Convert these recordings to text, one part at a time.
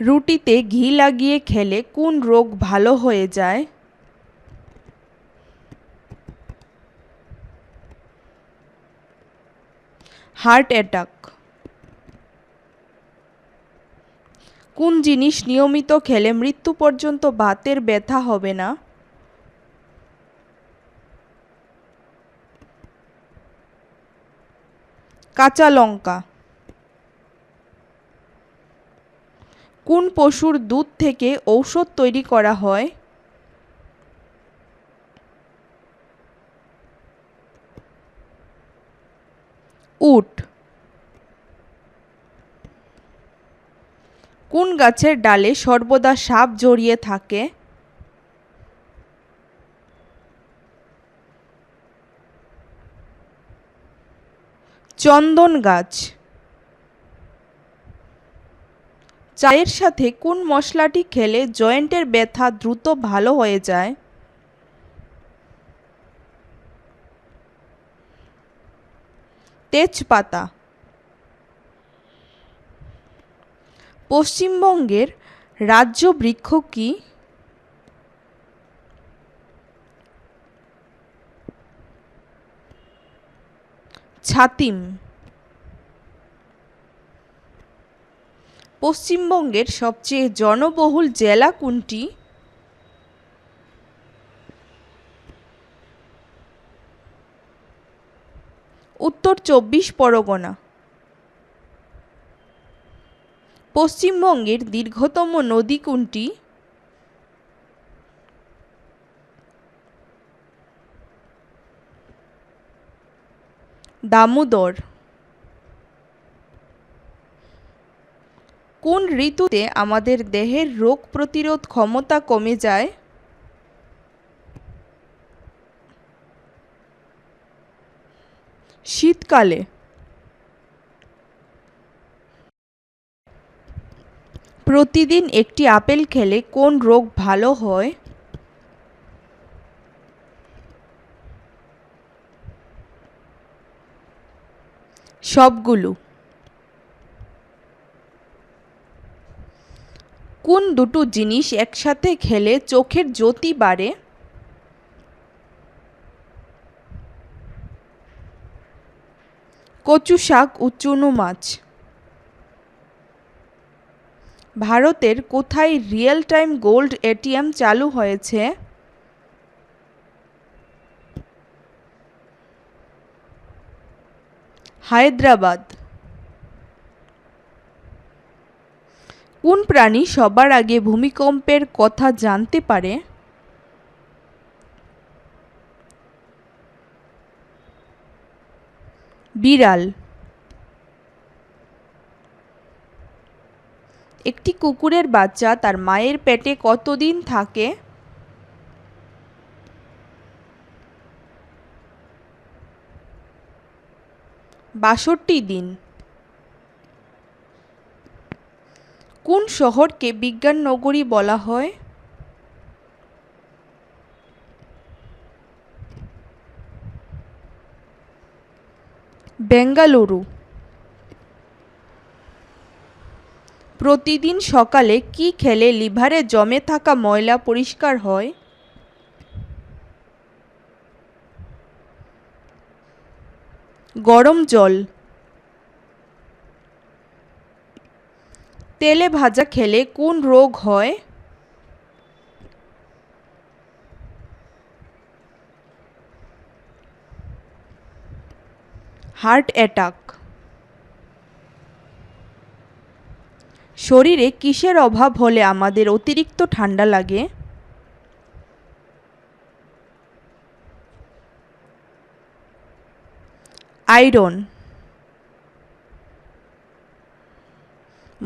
রুটিতে ঘি লাগিয়ে খেলে কোন রোগ ভালো হয়ে যায়? হার্ট অ্যাটাক কোন জিনিস নিয়মিত খেলে মৃত্যু পর্যন্ত বাতের ব্যথা হবে না? কাঁচা লঙ্কা কোন পশুর দুধ থেকে ঔষধ তৈরি করা হয়? উট কোন গাছের ডালে সর্বদা সাপ জড়িয়ে থাকে? চন্দন গাছ চায়ের সাথে কোন মশলাটি খেলে জয়েন্টের ব্যথা দ্রুত ভালো হয়ে যায়? তেজপাতা পশ্চিমবঙ্গের রাজ্য বৃক্ষ কি? ছাতিম পশ্চিমবঙ্গের সবচেয়ে জনবহুল জেলা কোনটি? উত্তর চব্বিশ পরগনা পশ্চিমবঙ্গের দীর্ঘতম নদী কোনটি? দামোদর কোন ঋতুতে আমাদের দেহের রোগ প্রতিরোধ ক্ষমতা কমে যায়? শীতকালে প্রতিদিন একটি আপেল খেলে কোন রোগ ভালো হয়? সবগুলো কোন দুটো জিনিস একসাথে খেলে চোখের জ্যোতি বাড়ে? কচু শাক ও চুনো মাছ ভারতের কোথায় রিয়েল টাইম গোল্ড এটিএম চালু হয়েছে? হায়দ্রাবাদ কোন প্রাণী সবার আগে ভূমিকম্পের কথা জানতে পারে? বিড়াল একটি কুকুরের বাচ্চা তার মায়ের পেটে কতদিন থাকে? বাষট্টি দিন কোন শহরকে বিজ্ঞান নগরী বলা হয়? বেঙ্গালুরু প্রতিদিন সকালে কি খেলে লিভারে জমে থাকা ময়লা পরিষ্কার হয়? গরম জল তেলে ভাজা খেলে কোন রোগ হয়? হার্ট অ্যাটাক শরীরে কিসের অভাব হলে আমাদের অতিরিক্ত ঠান্ডা লাগে? আয়রন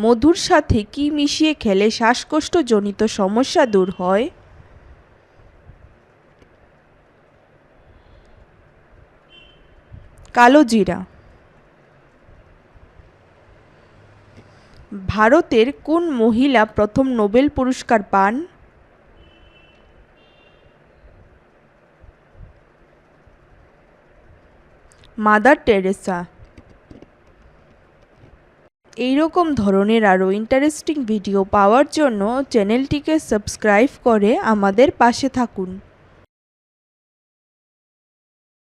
মধুর সাথে কি মিশিয়ে খেলে শ্বাসকষ্টজনিত সমস্যা দূর হয়? কালোজিরা ভারতের কোন মহিলা প্রথম নোবেল পুরস্কার পান? মাদার টেরেসা এই রকম ধরনের আরও ইন্টারেস্টিং ভিডিও পাওয়ার জন্য চ্যানেলটিকে সাবস্ক্রাইব করে আমাদের পাশে থাকুন।